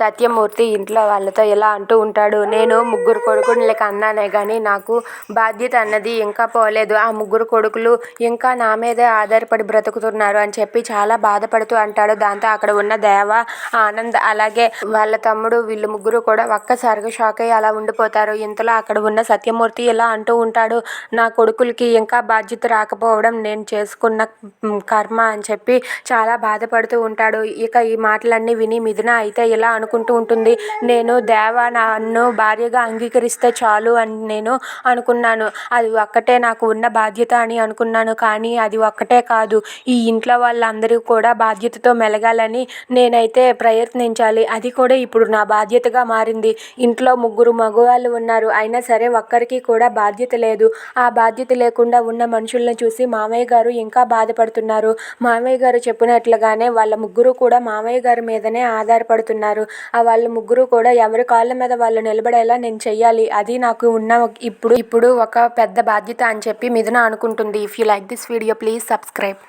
సత్యమూర్తి ఇంట్లో వాళ్ళతో ఇలా అంటూ ఉంటాడు నేను ముగ్గురు కొడుకులకి అన్నానే కానీ నాకు బాధ్యత అన్నది ఇంకా పోలేదు. ఆ ముగ్గురు కొడుకులు ఇంకా నా మీదే ఆధారపడి బ్రతుకుతున్నారు అని చెప్పి చాలా బాధపడుతూ అంటాడు. దాంతో అక్కడ ఉన్న దేవ ఆనంద్ అలాగే వాళ్ళ తమ్ముడు వీళ్ళు ముగ్గురు కూడా ఒక్కసారిగా షాక్ అయ్యి అలా ఉండిపోతారు. ఇంతలో అక్కడ ఉన్న సత్యమూర్తి ఇలా అంటూ ఉంటాడు నా కొడుకులకి ఇంకా బాధ్యత రాకపోవడం నేను చేసుకున్న కర్మ అని చెప్పి చాలా బాధపడుతూ ఉంటాడు. ఇక ఈ మాటలన్నీ విని మిథున అయితే ఇలా అనుకుంటూ ఉంటుంది. నేను దేవ నన్ను భార్యగా అంగీకరిస్తే చాలు అని నేను అనుకున్నాను. అది ఒక్కటే నాకు ఉన్న బాధ్యత అని అనుకున్నాను. కానీ అది ఒక్కటే కాదు. ఈ ఇంట్లో వాళ్ళందరూ కూడా బాధ్యతతో మెలగాలని నేనైతే ప్రయత్నించాలి. అది కూడా ఇప్పుడు నా బాధ్యతగా మారింది. ఇంట్లో ముగ్గురు మగవాళ్ళు ఉన్నారు. అయినా సరే ఒక్కరికి కూడా బాధ్యత లేదు. ఆ బాధ్యత లేకుండా ఉన్న మనుషుల్ని చూసి మామయ్య గారు ఇంకా బాధపడుతున్నారు. మామయ్య గారు చెప్పినట్లుగానే వాళ్ళ ముగ్గురు కూడా మామయ్య గారి మీదనే ఆధారపడుతున్నారు. ఆ వాళ్ళ ముగ్గురు కూడా ఎవరి కాళ్ళ మీద వాళ్ళు నిలబడేలా నేను చెయ్యాలి. అది నాకు ఉన్న ఇప్పుడు ఇప్పుడు ఒక పెద్ద బాధ్యత అని చెప్పి మిథున అనుకుంటుంది. If you like this video please subscribe